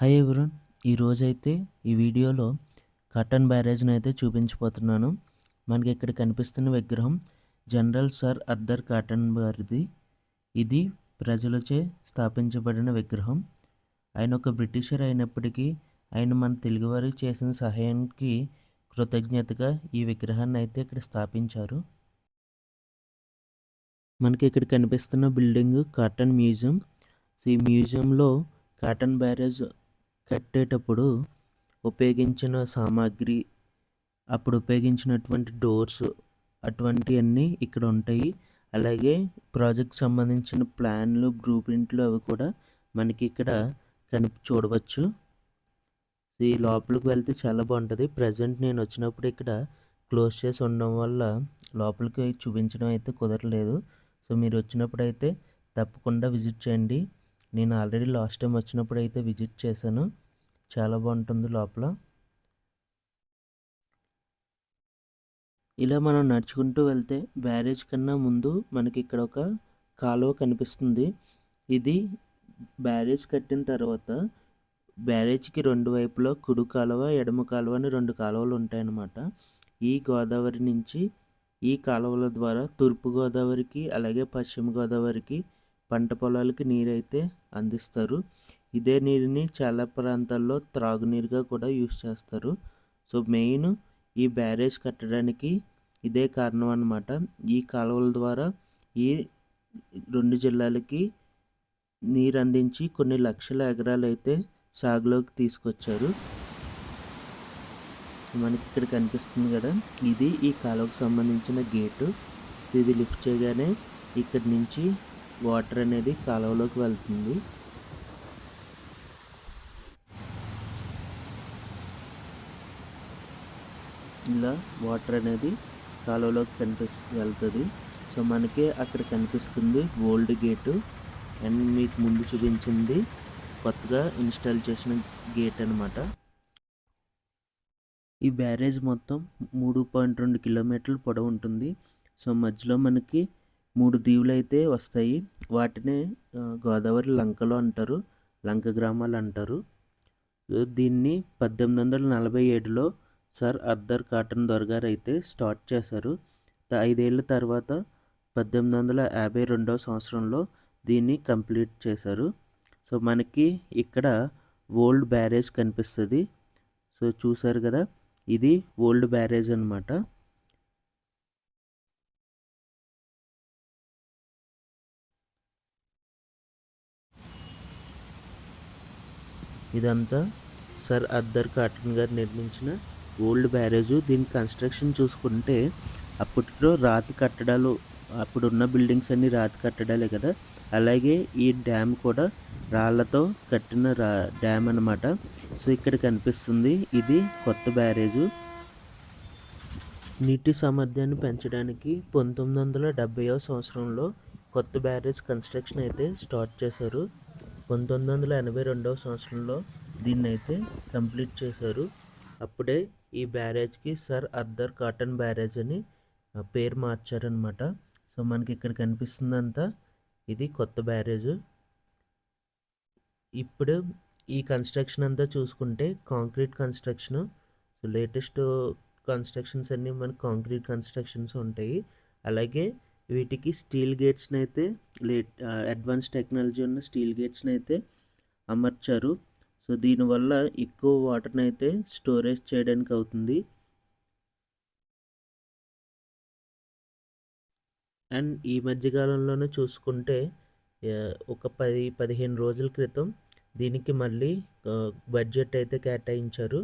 Hi ఎవరన్ ఈరోజైతే ఈ వీడియోలో కాటన్ బ్యారేజ్ని అయితే చూపించిపోతున్నాను మనకి ఇక్కడ కనిపిస్తున్న విగ్రహం జనరల్ సర్ అర్దర్ కాటన్ వారిది ఇది ప్రజలచే స్థాపించబడిన విగ్రహం. ఆయన ఒక బ్రిటిషర్ అయినప్పటికీ ఆయన మన తెలుగువారికి చేసిన సహాయానికి కృతజ్ఞతగా ఈ విగ్రహాన్ని అయితే ఇక్కడ స్థాపించారు. మనకి ఇక్కడ కనిపిస్తున్న బిల్డింగ్ కాటన్ మ్యూజియం ఈ మ్యూజియంలో కాటన్ బ్యారేజ్ కట్టేటప్పుడు ఉపయోగించిన సామాగ్రి అప్పుడు ఉపయోగించినటువంటి డోర్స్ అటువంటివన్నీ ఇక్కడ ఉంటాయి. అలాగే ప్రాజెక్ట్ సంబంధించిన ప్లాన్లు బ్లూ ప్రింట్లు అవి కూడా మనకి ఇక్కడ కనిపి చూడవచ్చు. ఈ లోపలికి వెళ్తే చాలా బాగుంటుంది. ప్రజెంట్ నేను వచ్చినప్పుడు ఇక్కడ క్లోజ్ చేసి ఉండడం వల్ల లోపలికి చూపించడం అయితే కుదరలేదు. సో మీరు వచ్చినప్పుడు అయితే తప్పకుండా విజిట్ చేయండి. నేను ఆల్రెడీ లాస్ట్ టైం వచ్చినప్పుడు అయితే విజిట్ చేశాను. చాలా బాగుంటుంది లోపల. ఇలా మనం నడుచుకుంటూ వెళ్తే బ్యారేజ్ కన్నా ముందు మనకి ఇక్కడ ఒక కాలువ కనిపిస్తుంది. ఇది బ్యారేజ్ కట్టిన తర్వాత బ్యారేజ్కి రెండు వైపులో కుడి కాలువ ఎడమ కాలువ అని రెండు కాలువలు ఉంటాయన్నమాట. ఈ గోదావరి నుంచి ఈ కాలువల ద్వారా తూర్పు గోదావరికి అలాగే పశ్చిమ గోదావరికి పంట పొలాలకి నీరైతే అందిస్తారు. ఇదే నీరుని చాలా ప్రాంతాల్లో త్రాగునీరుగా కూడా యూస్ చేస్తారు. సో మెయిన్ ఈ బ్యారేజ్ కట్టడానికి ఇదే కారణం అన్నమాట. ఈ కాలువల ద్వారా ఈ రెండు జిల్లాలకి నీరు అందించి కొన్ని లక్షల ఎకరాలు అయితే సాగులోకి తీసుకొచ్చారు. మనకి ఇక్కడ కనిపిస్తుంది కదా ఇది ఈ కాలువకు సంబంధించిన గేటు. ఇది లిఫ్ట్ చేయగానే ఇక్కడి నుంచి వాటర్ అనేది కాలువలోకి వెళ్తుంది. ఇలా వాటర్ అనేది కాలువలోకి కనిపిస్తు వెళ్తుంది. సో మనకి అక్కడ కనిపిస్తుంది ఓల్డ్ గేటు. అండ్ మీకు ముందు చూపించింది కొత్తగా ఇన్స్టాల్ చేసిన గేట్ అనమాట ఈ బ్యారేజ్ మొత్తం మూడు పాయింట్ రెండు కిలోమీటర్లు పొడవు ఉంటుంది. సో మధ్యలో మనకి మూడు దీవులు అయితే వస్తాయి. వాటినే గోదావరి లంకలు అంటారు లంక గ్రామాలు అంటారు. దీన్ని పద్దెనిమిది వందల నలభై ఏడులో సర్ అర్దర్ కాటన్ దొరగారు అయితే స్టార్ట్ చేశారు. ఐదేళ్ళ తర్వాత పద్దెనిమిది వందల యాభై రెండవ సంవత్సరంలో దీన్ని కంప్లీట్ చేశారు. సో మనకి ఇక్కడ ఓల్డ్ బ్యారేజ్ కనిపిస్తుంది. సో చూసారు కదా? ఇది ఓల్డ్ బ్యారేజ్ అనమాట ఇదంతా సర్ అద్దర్ కాటన్ గారు నిర్మించిన ఓల్డ్ బ్యారేజ్. దీని కన్స్ట్రక్షన్ చూసుకుంటే అప్పట్లో రాతి కట్టడాలు అప్పుడున్న బిల్డింగ్స్ అన్ని రాతి కట్టడాలే కదా. అలాగే ఈ డ్యామ్ కూడా రాళ్ళతో కట్టిన రా డ్యామ్ అనమాట సో ఇక్కడ కనిపిస్తుంది ఇది కొత్త బ్యారేజు. నీటి సామర్థ్యాన్ని పెంచడానికి పంతొమ్మిది వందల డెబ్బైవ సంవత్సరంలో కొత్త బ్యారేజ్ కన్స్ట్రక్షన్ అయితే స్టార్ట్ చేశారు. పంతొమ్మిది వందల ఎనభై రెండవ సంవత్సరంలో దీన్ని అయితే కంప్లీట్ చేశారు. అప్పుడే ఈ బ్యారేజ్కి సర్ అర్దర్ కాటన్ బ్యారేజ్ అని పేరు మార్చారనమాట సో మనకి ఇక్కడ కనిపిస్తుందంతా ఇది కొత్త బ్యారేజ్. ఇప్పుడు ఈ కన్స్ట్రక్షన్ అంతా చూసుకుంటే కాంక్రీట్ కన్స్ట్రక్షన్ లేటెస్ట్ కన్స్ట్రక్షన్స్ అన్నీ మనకి కాంక్రీట్ కన్స్ట్రక్షన్స్ ఉంటాయి. అలాగే వీటికి స్టీల్ గేట్స్ని అయితే లేట్ అడ్వాన్స్ టెక్నాలజీ ఉన్న స్టీల్ గేట్స్ని అయితే అమర్చారు. సో దీనివల్ల ఎక్కువ వాటర్ని అయితే స్టోరేజ్ చేయడానికి అవుతుంది అండ్ ఈ మధ్యకాలంలోనే చూసుకుంటే ఒక పది పదిహేను రోజుల క్రితం దీనికి మళ్ళీ బడ్జెట్ అయితే కేటాయించారు.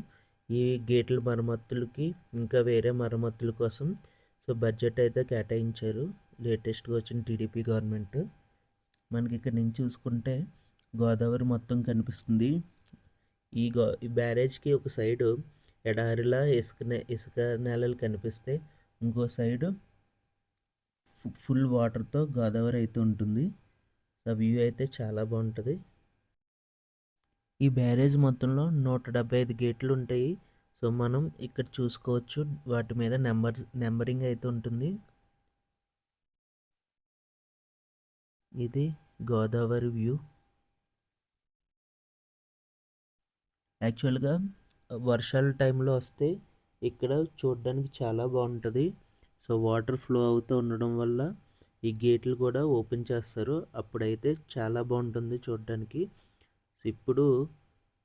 ఈ గేట్ల మరమ్మతులకి ఇంకా వేరే మరమ్మతుల కోసం సో బడ్జెట్ అయితే కేటాయించారు. లేటెస్ట్గా వచ్చిన టీడీపీ గవర్నమెంట్. మనకి ఇక్కడ నుంచి చూసుకుంటే గోదావరి మొత్తం కనిపిస్తుంది. ఈ గో ఈ బ్యారేజ్కి ఒక సైడు ఎడారిలా ఇసుక ఇసుక నేలలు కనిపిస్తే ఇంకో సైడు ఫుల్ వాటర్తో గోదావరి అయితే ఉంటుంది. ఆ వ్యూ అయితే చాలా బాగుంటుంది. ఈ బ్యారేజ్ మొత్తంలో నూట డెబ్బై ఐదు గేట్లు ఉంటాయి. సో మనం ఇక్కడ చూసుకోవచ్చు. వాటి మీద నెంబర్ నెంబరింగ్ అయితే ఉంటుంది. ఇది గోదావరి వ్యూ. యాక్చువల్గా వర్షాల టైంలో వస్తే ఇక్కడ చూడడానికి చాలా బాగుంటుంది. సో వాటర్ ఫ్లో అవుతూ ఉండడం వల్ల ఈ గేట్లు కూడా ఓపెన్ చేస్తారు. అప్పుడైతే చాలా బాగుంటుంది చూడడానికి. సో ఇప్పుడు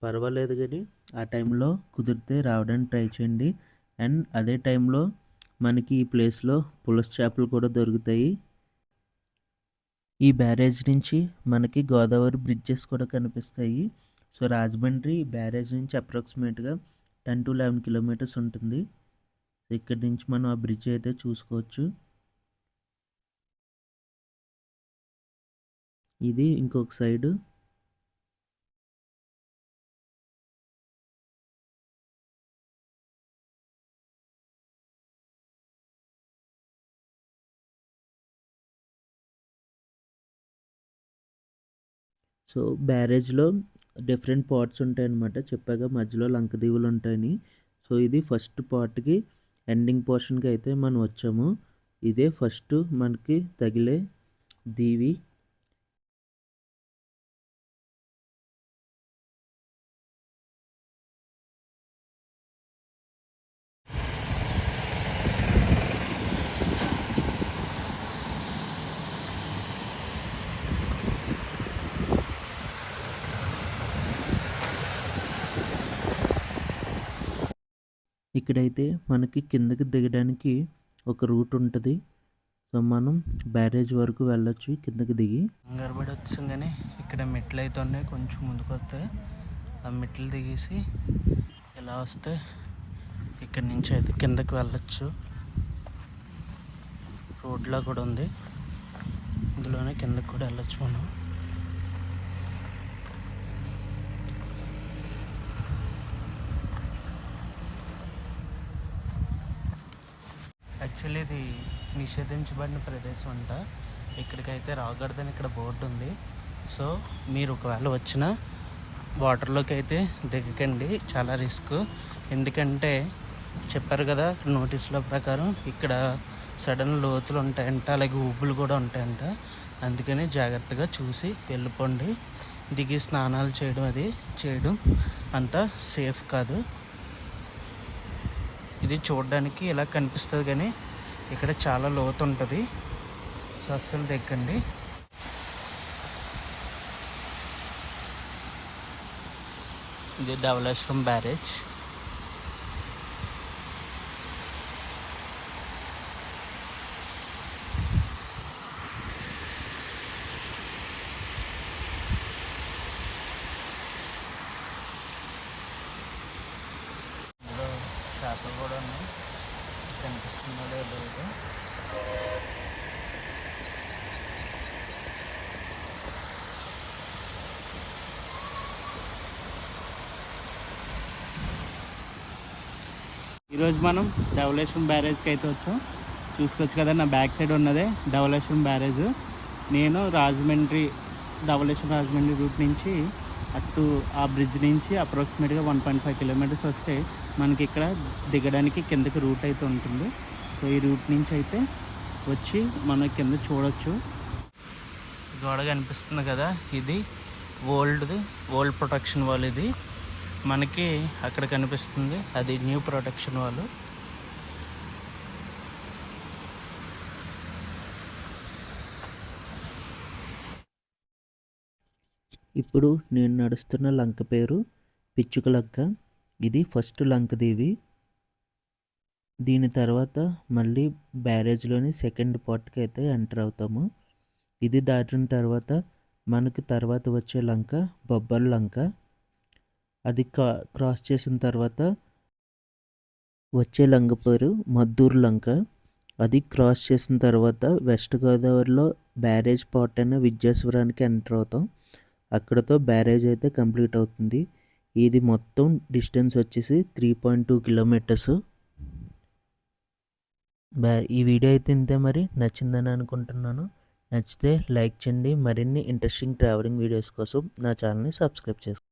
పర్వాలేదు కానీ ఆ టైంలో కుదిరితే రావడానికి ట్రై చేయండి. అండ్ అదే టైంలో మనకి ఈ ప్లేస్లో పులస చేపలు కూడా దొరుకుతాయి. ఈ బ్యారేజ్ నుంచి మనకి గోదావరి బ్రిడ్జెస్ కూడా కనిపిస్తాయి. సో రాజమండ్రి బ్యారేజ్ నుంచి అప్రాక్సిమేట్గా టెన్ టు లెవెన్ కిలోమీటర్స్ ఉంటుంది. ఇక్కడి నుంచి మనం ఆ బ్రిడ్జ్ అయితే చూసుకోవచ్చు. ఇది ఇంకొక సైడు సో బ్యారేజ్లో డిఫరెంట్ పార్ట్స్ ఉంటాయన్నమాట. చెప్పాక మధ్యలో లంకదీవులు ఉంటాయని. సో ఇది ఫస్ట్ పార్ట్కి ఎండింగ్ పోర్షన్కి అయితే మనం వచ్చాము. ఇదే ఫస్ట్ మనకి తగిలే దీవి. ఇక్కడైతే మనకి కిందకి దిగడానికి ఒక రూట్ ఉంటుంది. సో మనం బ్యారేజ్ వరకు వెళ్ళొచ్చు కిందకి దిగి. గడబడి వచ్చింది కానీ ఇక్కడ మెట్లు అయితే ఉన్నాయి కొంచెం ముందుకు వస్తే ఆ మెట్లు దిగేసి ఇలా వస్తే ఇక్కడ నుంచి అయితే కిందకి వెళ్ళొచ్చు. రోడ్లా కూడా ఉంది. ఇందులోనే కిందకి కూడా వెళ్ళొచ్చు మనం. యాక్చువల్లీ ఇది నిషేధించబడిన ప్రదేశం అంట. ఇక్కడికైతే రాకూడదని ఇక్కడ బోర్డు ఉంది. సో మీరు ఒకవేళ వచ్చిన వాటర్లోకి అయితే దిగకండి. చాలా రిస్క్. ఎందుకంటే చెప్పారు కదా నోటీసుల ప్రకారం ఇక్కడ సడన్ లోతులు ఉంటాయంట అలాగే ఊపులు కూడా ఉంటాయంట. అందుకని జాగ్రత్తగా చూసి వెళ్ళిపోండి. దిగి స్నానాలు చేయడం అది చేయడం అంత సేఫ్ కాదు. ఇది చూడడానికి ఇలా కనిపిస్తుంది కానీ ఇక్కడ చాలా లోతు ఉంటుంది. సో అస్సలు దిక్కండి ఇది ధవళేశ్వరం బ్యారేజ్. చేపలు కూడా ఉన్నాయి. కనిపిస్తుందో లేదో ఇది. ఈరోజు మనం ధవలేశ్వరం బ్యారేజ్కి అయితే వచ్చాం చూసుకోవచ్చు కదా నా బ్యాక్ సైడ్ ఉన్నదే ధవలేశ్వరం బ్యారేజ్ నేను రాజమండ్రి ధవలేశ్వరం రాజమండ్రి రూట్ నుంచి అటు ఆ బ్రిడ్జ్ నుంచి అప్రాక్సిమేట్గా వన్ పాయింట్ ఫైవ్ కిలోమీటర్స్ వస్తే మనకి ఇక్కడ దిగడానికి కిందకి రూట్ అయితే ఉంటుంది. సో ఈ రూట్ నుంచి అయితే వచ్చి మనం కింద చూడొచ్చు. గోడ కనిపిస్తుంది కదా ఇది ఓల్డ్ది ఓల్డ్ ప్రొటెక్షన్ వాల్ ఇది. మనకి అక్కడ కనిపిస్తుంది అది న్యూ ప్రొటెక్షన్ వాళ్ళు ఇప్పుడు నేను నడుస్తున్న లంక పేరు పిచ్చుక లంక. ఇది ఫస్ట్ లంకదేవి దీని తర్వాత మళ్ళీ బ్యారేజ్లోని సెకండ్ పార్ట్కి అయితే ఎంటర్ అవుతాము. ఇది దాటిన తర్వాత మనకి తర్వాత వచ్చే లంక బొబ్బర్ లంక. అది కా- క్రాస్ చేసిన తర్వాత వచ్చే లంక పేరు మద్దూరు లంక. అది క్రాస్ చేసిన తర్వాత వెస్ట్ గోదావరిలో బ్యారేజ్ పార్ట్ అయిన విద్యాశ్వరానికి ఎంటర్ అవుతాం. అక్కడతో బ్యారేజ్ అయితే కంప్లీట్ అవుతుంది. ఇది మొత్తం డిస్టెన్స్ వచ్చేసి త్రీ పాయింట్ టూ కిలోమీటర్స్ బ్యా ఈ వీడియో అయితే ఇంతే మరి. నచ్చిందని అనుకుంటున్నాను. నచ్చితే లైక్ చేయండి. మరిన్ని ఇంట్రెస్టింగ్ ట్రావెలింగ్ వీడియోస్ కోసం నా ఛానల్ని సబ్స్క్రైబ్ చేసుకోండి.